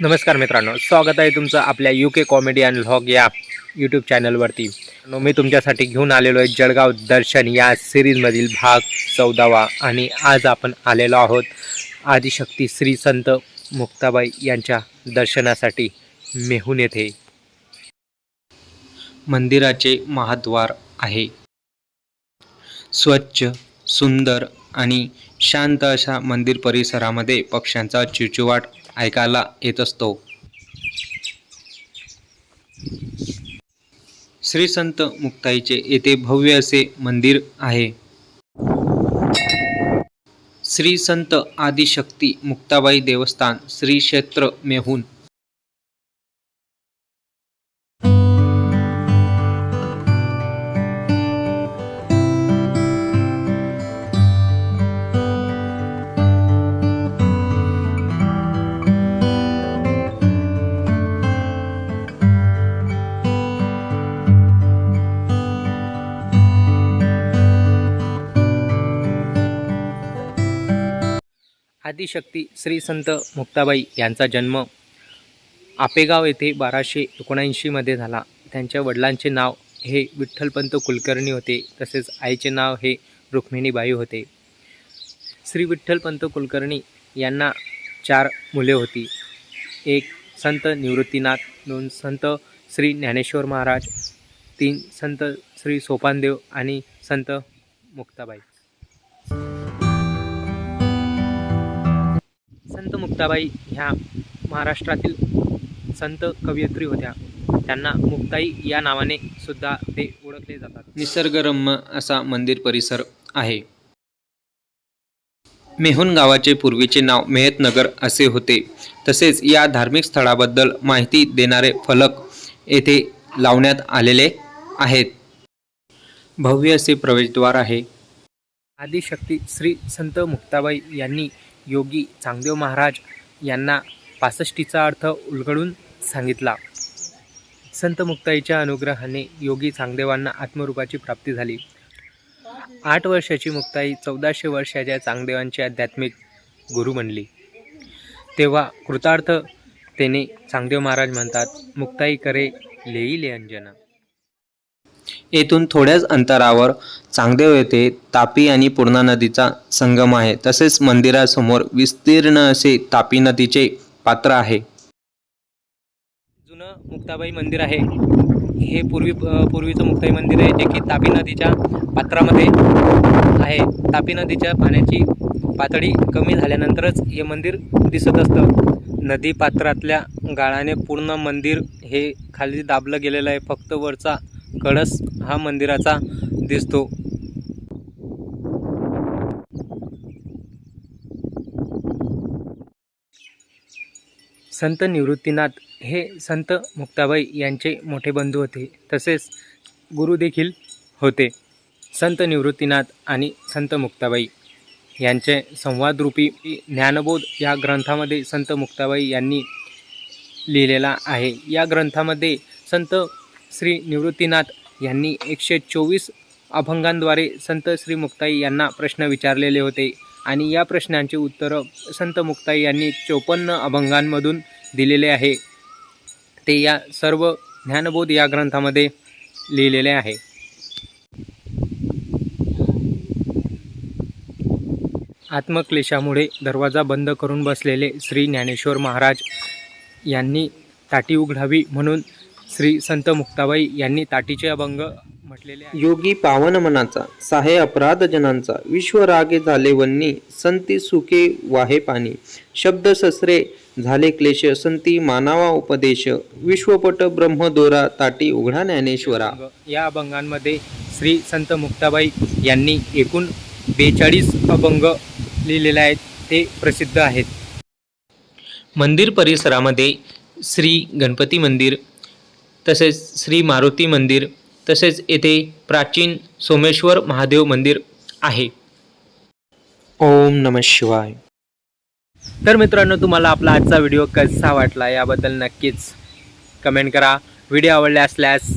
नमस्कार मित्रांनो स्वागत आहे तुमचं आपल्या U K comedy and vlog या यूट्यूब चॅनलवरती मी तुमच्यासाठी घेऊन आलेलो आहे जळगाव दर्शन या सिरीजमधील भाग चौदावा आणि आज आपण आलेलो आहोत आदिशक्ती श्री संत मुक्ताबाई यांच्या दर्शनासाठी मेहून येथे. मंदिराचे महाद्वार आहे. स्वच्छ सुंदर आणि शांत अशा मंदिर परिसरामध्ये पक्ष्यांचा चिवचिवाट ऐकायला येत असतो. श्री संत मुक्ताईचे येथे भव्य असे मंदिर आहे. श्री संत आदिशक्ती मुक्ताबाई देवस्थान श्री क्षेत्र मेहून आदिशक्ती श्री संत मुक्ताबाई यांचा जन्म आपेगाव येथे बाराशे एकोणऐंशीमध्ये झाला. त्यांच्या वडिलांचे नाव हे विठ्ठलपंत कुलकर्णी होते. तसेच आईचे नाव हे रुक्मिणीबाई होते. श्री विठ्ठलपंत कुलकर्णी यांना चार मुले होती. एक संत निवृत्तीनाथ दोन संत श्री ज्ञानेश्वर महाराज तीन संत श्री सोपानदेव आणि संत मुक्ताबाई. संत मुक्ताबाई ह्या महाराष्ट्रातील संत कवयित्री होत्या. त्यांना मुक्ताई या नावाने सुद्धा ते ओळखले जातात. निसर्गरम्य असा मंदिर परिसर आहे. मेहुण गावाचे पूर्वीचे नाव मेहतनगर असे होते. तसेच या धार्मिक स्थळाबद्दल माहिती देणारे फलक येथे लावण्यात आलेले आहेत. भव्य असे प्रवेशद्वार आहे. आदिशक्ती श्री संत मुक्ताबाई यांनी योगी चांगदेव महाराज यांना पासष्टीचा अर्थ उलगडून सांगितला. संत मुक्ताईच्या अनुग्रहाने योगी चांगदेवांना आत्मरूपाची प्राप्ती झाली. आठ वर्षाची मुक्ताई चौदाशे वर्षाच्या चांगदेवांची आध्यात्मिक गुरु बनली. तेव्हा कृतार्थ तेने चांगदेव महाराज म्हणतात मुक्ताई करे लेई ले अंजना. येथून थोड्याच अंतरावर चांगदेव येथे तापी आणि पूर्णा नदीचा संगम आहे. तसेच मंदिरासमोर विस्तीर्ण असे तापी नदीचे पात्र आहे. जुनं मुक्ताबाई मंदिर आहे. हे पूर्वी पूर्वीचं मुक्ताई मंदिर आहे जे की तापी नदीच्या पात्रामध्ये आहे. तापी नदीच्या पाण्याची पातळी कमी झाल्यानंतरच हे मंदिर दिसत असतं. नदी पात्रातल्या गाळाने पूर्ण मंदिर हे खाली दाबलं गेलेलं आहे. फक्त वरचा कळस हा मंदिराचा दिसतो. संत निवृत्तीनाथ हे संत मुक्ताबाई यांचे मोठे बंधू होते. तसेच गुरु देखील होते. संत निवृत्तीनाथ आणि संत मुक्ताबाई यांचे संवादरूपी ज्ञानबोध या ग्रंथामध्ये संत मुक्ताबाई यांनी लिहिलेला आहे. या ग्रंथामध्ये संत श्री निवृत्तीनाथ यांनी एकशे चोवीस अभंगांद्वारे संत श्री मुक्ताई यांना प्रश्न विचारलेले होते. आणि या प्रश्नांची उत्तरं संत मुक्ताई यांनी चोपन्न अभंगांमधून दिलेले आहे. ते या सर्व ज्ञानबोध या ग्रंथामध्ये लिहिलेले आहे. आत्मक्लेशामुळे दरवाजा बंद करून बसलेले श्री ज्ञानेश्वर महाराज यांनी ताटी उघडावी म्हणून श्री संत मुक्ताबाई यांनी ताटीचे अभंग म्हटलेले आहे योगी पावन मनाचा साहे अपराध जनांचा विश्व रागे झाले वन्नी संती सुखे वाहे पाणी. शब्द ससरे झाले क्लेश संती मानावा उपदेश. विश्वपट ब्रह्मदोरा ताटी उघडा ज्ञानेश्वरा. या अभंगांमध्ये श्री संत मुक्ताबाई यांनी एकूण बेचाळीस अभंग लिहिलेले आहेत. ते प्रसिद्ध आहेत. मंदिर परिसरामध्ये श्री गणपती मंदिर तसेच श्री मारुती मंदिर तसेच येथे प्राचीन सोमेश्वर महादेव मंदिर आहे. ओम नम शिवाय. तर मित्रांनो तुम्हाला आपला आजचा व्हिडिओ कसा वाटला याबद्दल नक्कीच कमेंट करा. व्हिडिओ आवडले असल्यास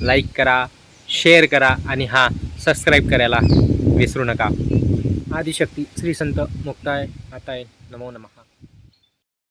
लाईक करा शेअर करा आणि हां सबस्क्राईब करायला विसरू नका. आदिशक्ती श्री संत मुक्ताय माताय नमो नमः.